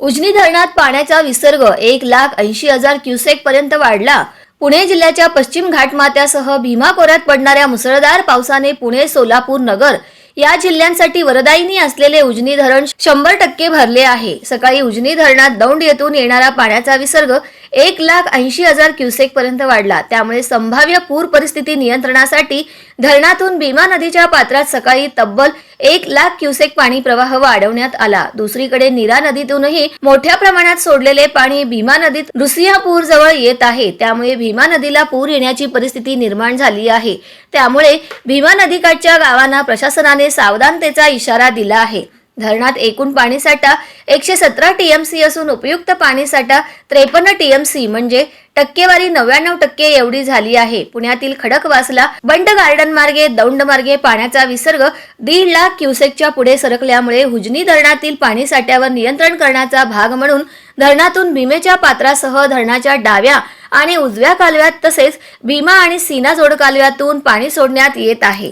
उजनी धरणात पाण्याचा विसर्ग एक लाख ऐंशी हजार क्युसेक पर्यंत वाढला. पुणे जिल्ह्याच्या पश्चिम घाटमात्यासह भीमा खोऱ्यात पडणाऱ्या मुसळधार पावसाने पुणे सोलापूर नगर या जिल्ह्यांसाठी वरदायिनी असलेले उजनी धरण शंभर टक्के भरले आहे. सकाळी उजनी धरणात दौंड येथून येणारा पाण्याचा विसर्ग एक लाख ऐंशी हजार क्युसेक पर्यंत वाढला. त्यामुळे संभाव्य पूर परिस्थिती नियंत्रणासाठी धरणातून भीमा नदीच्या पात्रात सकाळी तब्बल एक लाख क्युसेक पाणी प्रवाह वाढवण्यात आला. दुसरीकडे नीरा नदीतूनही मोठ्या प्रमाणात सोडलेले पाणी भीमा नदीत रुसियापूर जवळ येत आहे. त्यामुळे भीमा नदीला पूर येण्याची परिस्थिती निर्माण झाली आहे. त्यामुळे भीमा नदीकाठच्या गावांना प्रशासनाने सावधानतेचा इशारा दिला आहे. धरणात एकूण पाणीसाठा एकशे सतरा टीएमसी असून उपयुक्त पाणीसाठा त्रेपन्न टीएमसी म्हणजे टक्केवारी नव्याण्णव टक्के एवढी झाली आहे. पुण्यातील खडकवासला बंड गार्डन मार्गे दौंड मार्गे पाण्याचा विसर्ग दीड लाख क्युसेकच्या पुढे सरकल्यामुळे हुजनी धरणातील पाणी साठ्यावर नियंत्रण करण्याचा भाग म्हणून धरणातून भीमेच्या पात्रासह धरणाच्या डाव्या आणि उजव्या कालव्यात तसेच भीमा आणि सीना जोड कालव्यातून पाणी सोडण्यात येत आहे.